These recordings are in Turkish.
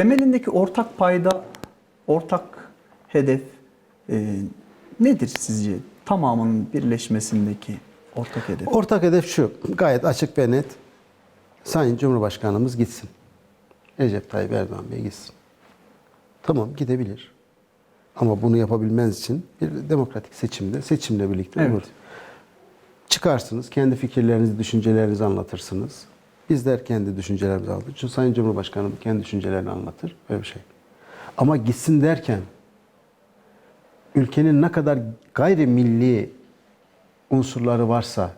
Temelindeki ortak payda, ortak hedef e, nedir sizce? Tamamının birleşmesindeki ortak hedef. Ortak hedef şu, gayet açık ve net. Sayın Cumhurbaşkanımız gitsin. Recep Tayyip Erdoğan Bey gitsin. Tamam gidebilir. Ama bunu yapabilmeniz için bir demokratik seçimde, seçimle birlikte Evet. olur. Çıkarsınız, kendi fikirlerinizi, düşüncelerinizi anlatırsınız. Bizler kendi düşüncelerimizi anlatırız. Çünkü Sayın Cumhurbaşkanım kendi düşüncelerini anlatır. Böyle bir şey. Ama gitsin derken ülkenin ne kadar gayrimilli unsurları varsa,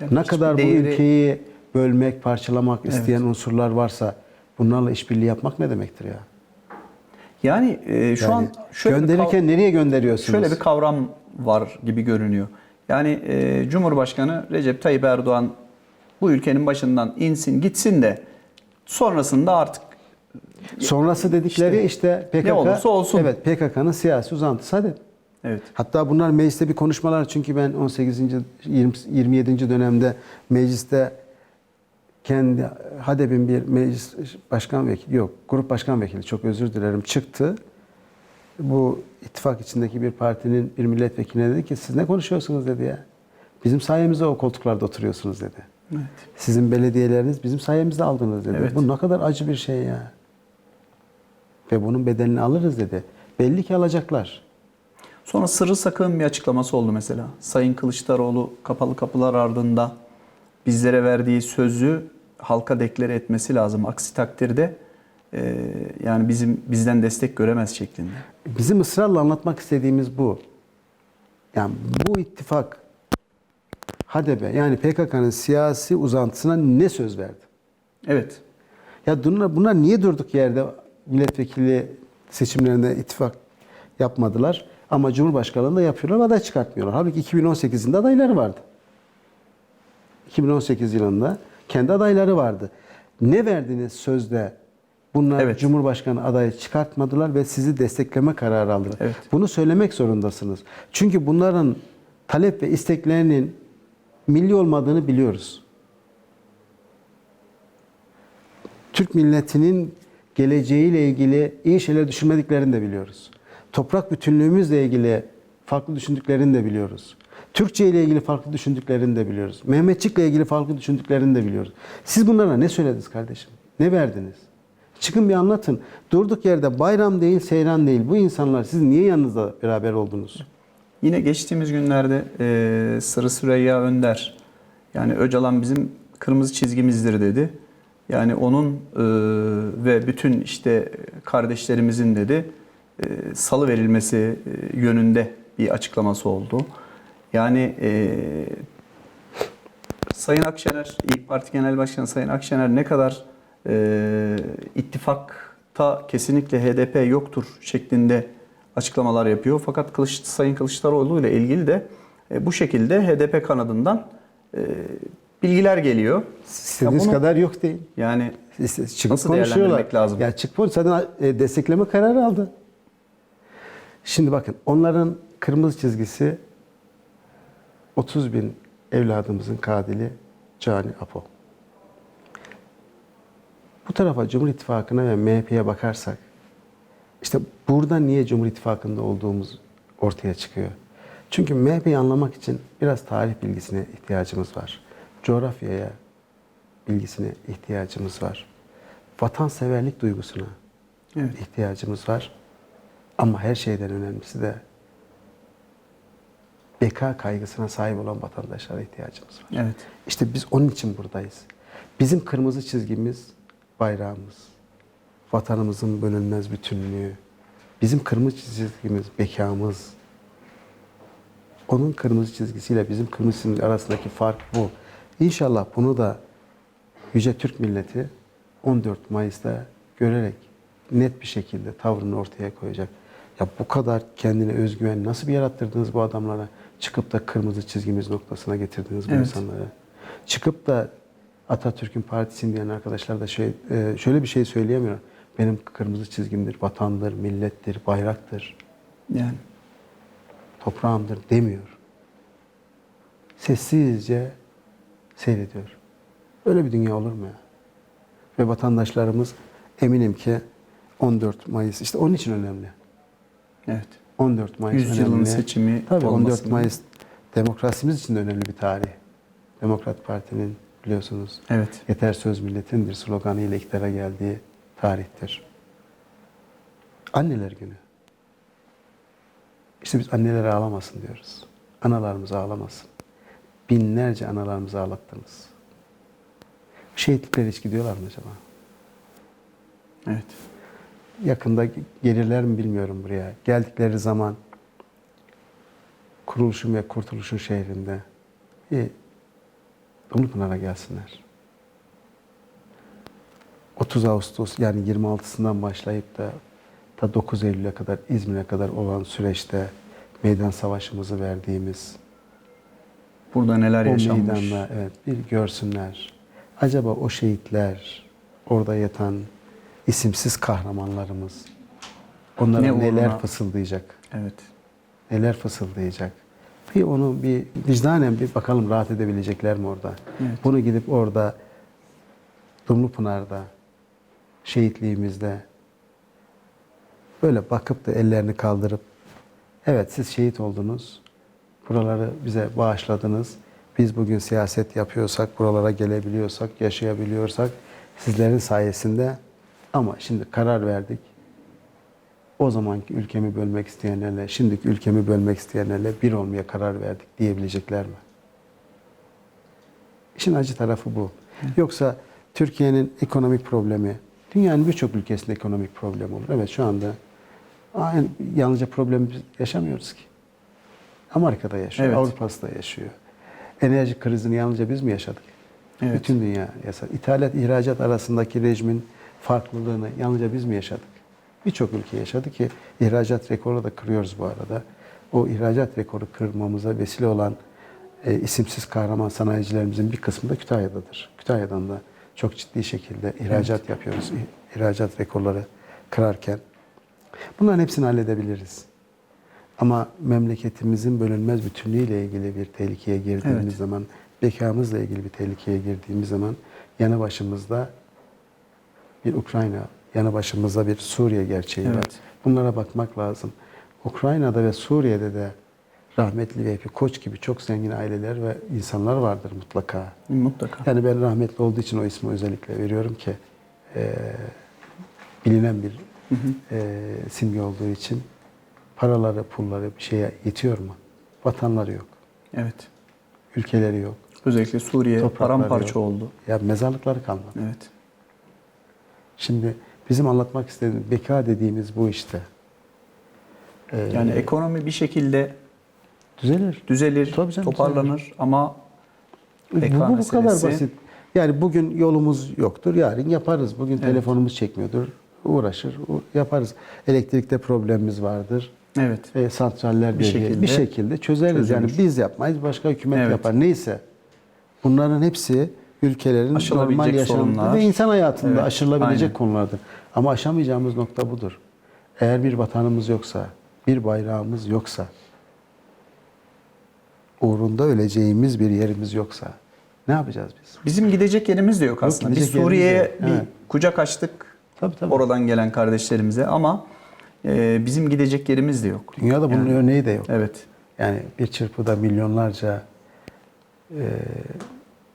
Yani ne kadar bu değeri- ülkeyi bölmek, parçalamak isteyen unsurlar varsa bunlarla işbirliği yapmak ne demektir ya? Yani e, şu Yani an şöyle bir gönderirken nereye gönderiyorsunuz? Şöyle bir kavram var gibi görünüyor. Yani e, Cumhurbaşkanı Recep Tayyip Erdoğan bu ülkenin başından insin gitsin de sonrasında artık Sonrası dedikleri işte, PKK. ne olursa olsun. Evet PKK'nın siyasi uzantısı hadi. evet Hatta bunlar mecliste bir konuşmalar çünkü ben 18. 20, 27. dönemde mecliste kendi HADEP'in bir meclis başkan vekili yok grup başkan vekili çok özür dilerim çıktı. Bu ittifak içindeki bir partinin bir milletvekiline dedi ki siz ne konuşuyorsunuz dedi ya. Bizim sayemizde o koltuklarda oturuyorsunuz dedi. Evet. Sizin belediyeleriniz bizim sayemizde aldınız dedi. Evet. Bu ne kadar acı bir şey ya. Ve bunun bedelini alırız dedi. Belli ki alacaklar. Sonra sırrı sakın bir açıklaması oldu mesela. Sayın Kılıçdaroğlu kapalı kapılar ardında bizlere verdiği sözü halka deklare etmesi lazım. Aksi takdirde e, yani bizim bizden destek göremez şeklinde. Bizim ısrarla anlatmak istediğimiz bu. Yani bu ittifak HADEP'e yani PKK'nın siyasi uzantısına ne söz verdi? Evet. Ya bunlar, bunlar niye durduk yerde milletvekili seçimlerinde ittifak yapmadılar? Ama Cumhurbaşkanlığında yapıyorlar, aday çıkartmıyorlar. Halbuki 2018'inde adayları vardı. 2018 yılında kendi adayları vardı. Ne verdiniz sözde? Bunlar Evet. Cumhurbaşkanı adayı çıkartmadılar ve sizi destekleme kararı aldılar. Evet. Bunu söylemek zorundasınız. Çünkü bunların talep ve isteklerinin milli olmadığını biliyoruz. Türk milletinin geleceğiyle ilgili iyi şeyler düşünmediklerini de biliyoruz. Toprak bütünlüğümüzle ilgili farklı düşündüklerini de biliyoruz. Türkçe ile ilgili farklı düşündüklerini de biliyoruz. Mehmetçikle ilgili farklı düşündüklerini de biliyoruz. Siz bunlara ne söylediniz kardeşim? Ne verdiniz? Çıkın bir anlatın. Durduk yerde bayram değil, seyran değil. Bu insanlar siz niye yanınızda beraber oldunuz? Yine geçtiğimiz günlerde e, Sırrı Süreyya Önder yani Öcalan bizim kırmızı çizgimizdir dedi. Yani onun e, ve bütün işte kardeşlerimizin dedi e, salı verilmesi e, yönünde bir açıklaması oldu. Yani e, Sayın Akşener, İYİ Parti Genel Başkanı Sayın Akşener ne kadar e, ittifakta kesinlikle HDP yoktur şeklinde açıklamalar yapıyor. Fakat Kılıç, Sayın Kılıçdaroğlu ile ilgili de e, bu şekilde HDP kanadından e, bilgiler geliyor. İstediğiniz Ya bunu- kadar yok değil. Yani Çıkıp Nasıl konuşuyorlar. lazım? Ya çıkıp zaten destekleme kararı aldı. Şimdi bakın onların kırmızı çizgisi 30 bin evladımızın katili Cani Apo. Bu tarafa Cumhur İttifakı'na ve MHP'ye bakarsak işte burada niye Cumhur İttifakı'nda olduğumuz ortaya çıkıyor. Çünkü MHP'yi anlamak için biraz tarih bilgisine ihtiyacımız var. Coğrafyaya bilgisine ihtiyacımız var. Vatanseverlik duygusuna Evet. ihtiyacımız var. Ama her şeyden önemlisi de beka kaygısına sahip olan vatandaşlara ihtiyacımız var. evet. İşte biz onun için buradayız. Bizim kırmızı çizgimiz bayrağımız, vatanımızın bölünmez bütünlüğü, bizim kırmızı çizgimiz bekamız. Onun kırmızı çizgisiyle bizim kırmızı çizgimiz arasındaki fark bu. İnşallah bunu da Yüce Türk milleti 14 Mayıs'ta görerek net bir şekilde tavrını ortaya koyacak. Ya bu kadar kendine özgüven nasıl bir yarattırdınız bu adamlara? Çıkıp da kırmızı çizgimiz noktasına getirdiniz bu Evet. insanları. Çıkıp da Atatürk'ün partisini diyen arkadaşlar da şey, e, şöyle bir şey söyleyemiyor. Benim kırmızı çizgimdir, vatandır, millettir, bayraktır, Yani toprağımdır demiyor. Sessizce seyrediyor. Öyle bir dünya olur mu ya? Ve vatandaşlarımız eminim ki 14 Mayıs işte onun için önemli. Evet. 14 Mayıs Yüzyılın önemli. seçimi Tabii 14 olmasının- Mayıs demokrasimiz için de önemli bir tarih. Demokrat Parti'nin biliyorsunuz Evet. yeter söz milletindir sloganı ile iktidara geldiği tarihtir. Anneler günü. İşte biz anneler ağlamasın diyoruz. Analarımız ağlamasın. Binlerce analarımızı ağlattınız. Şehitlikler hiç gidiyorlar mı acaba? Evet. yakında gelirler mi bilmiyorum buraya. Geldikleri zaman kuruluşun ve kurtuluşun şehrinde bir Dumlupınar'a gelsinler. 30 Ağustos yani 26'sından başlayıp da ta 9 Eylül'e kadar İzmir'e kadar olan süreçte meydan savaşımızı verdiğimiz Burada neler o yaşanmış. meydanda evet bir görsünler. Acaba o şehitler, orada yatan isimsiz kahramanlarımız onlara Ne neler uğruna? fısıldayacak? Evet. Neler fısıldayacak? Bir onu bir vicdanen bir bakalım rahat edebilecekler mi orada? Evet. Bunu gidip orada Dumlupınar'da şehitliğimizde böyle bakıp da ellerini kaldırıp evet siz şehit oldunuz. Buraları bize bağışladınız. Biz bugün siyaset yapıyorsak, buralara gelebiliyorsak, yaşayabiliyorsak sizlerin sayesinde ama şimdi karar verdik. O zamanki ülkemi bölmek isteyenlerle, şimdiki ülkemi bölmek isteyenlerle bir olmaya karar verdik diyebilecekler mi? İşin acı tarafı bu. Yoksa Türkiye'nin ekonomik problemi, dünyanın birçok ülkesinde ekonomik problem olur. Evet şu anda aynı, yalnızca problemi biz yaşamıyoruz ki. Amerika'da yaşıyor, Evet. Avrupa'da yaşıyor. Enerji krizini yalnızca biz mi yaşadık? Evet. Bütün dünya yaşadı. İthalat, ihracat arasındaki rejimin farklılığını yalnızca biz mi yaşadık? Birçok ülke yaşadı ki ihracat rekoru da kırıyoruz bu arada. O ihracat rekoru kırmamıza vesile olan e, isimsiz kahraman sanayicilerimizin bir kısmı da Kütahya'dadır. Kütahya'dan da çok ciddi şekilde ihracat yapıyoruz. İ- İhracat rekorları kırarken. Bunların hepsini halledebiliriz. Ama memleketimizin bölünmez bütünlüğüyle ilgili bir tehlikeye girdiğimiz Evet. zaman, bekamızla ilgili bir tehlikeye girdiğimiz zaman yanı başımızda bir Ukrayna, yanı başımızda bir Suriye gerçeği var. Evet. Bunlara bakmak lazım. Ukrayna'da ve Suriye'de de rahmetli Vehbi Koç gibi çok zengin aileler ve insanlar vardır mutlaka. Mutlaka. Yani ben rahmetli olduğu için o ismi özellikle veriyorum ki e, bilinen bir e, simge olduğu için paraları, pulları bir şeye yetiyor mu? Vatanları yok, Evet. ülkeleri yok. Özellikle Suriye paramparça yok. oldu. Ya mezarlıkları kalmadı. Evet. Şimdi bizim anlatmak istediğimiz beka dediğimiz bu işte. E, Yani ekonomi bir şekilde düzelir. düzelir, Tabii canım, toparlanır ama Bu, bu, bu kadar basit. Yani bugün yolumuz yoktur, yarın yaparız. Bugün Evet. telefonumuz çekmiyordur, uğraşır, yaparız. Elektrikte problemimiz vardır. evet. E, santraller Bir şekilde bir şekilde çözeriz. Yani çözülür. biz yapmayız, başka hükümet Evet. yapar. Neyse. Bunların hepsi ülkelerin normal yaşamında ve insan hayatında Evet, aşılabilecek aynen. konulardır. Ama aşamayacağımız nokta budur. Eğer bir vatanımız yoksa, bir bayrağımız yoksa, uğrunda öleceğimiz bir yerimiz yoksa ne yapacağız biz? Bizim gidecek yerimiz de yok aslında. Biz gidecek yerimiz Suriye'ye yok. bir Evet. kucak açtık Tabii tabii. oradan gelen kardeşlerimize ama e, bizim gidecek yerimiz de yok. Dünyada bunun Yani- örneği de yok. Evet. Yani bir çırpıda milyonlarca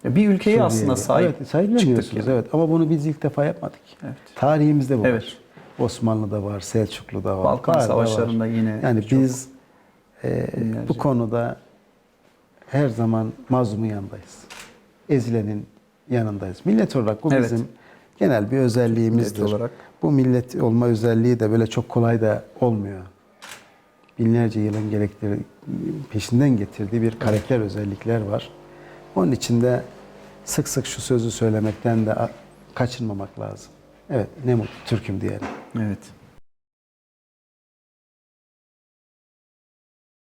Bir ülkeyi Suriyeli. aslında sahip evet, sahipleniyorsunuz. Evet. Ama bunu biz ilk defa yapmadık. Evet. Tarihimizde bu Evet. var. Osmanlı'da var, Selçuklu'da var. Balkan Savaşları'nda var. yine Yani biz e, binlerce. bu konuda her zaman mazlumun yanındayız. Ezilenin yanındayız. Millet olarak bu Evet. bizim genel bir özelliğimizdir. Millet olarak. Bu millet olma özelliği de böyle çok kolay da olmuyor. Binlerce yılın gerekleri peşinden getirdiği bir karakter özellikler var. Onun için de sık sık şu sözü söylemekten de kaçınmamak lazım. Evet ne mutlu Türk'üm diyelim. Evet.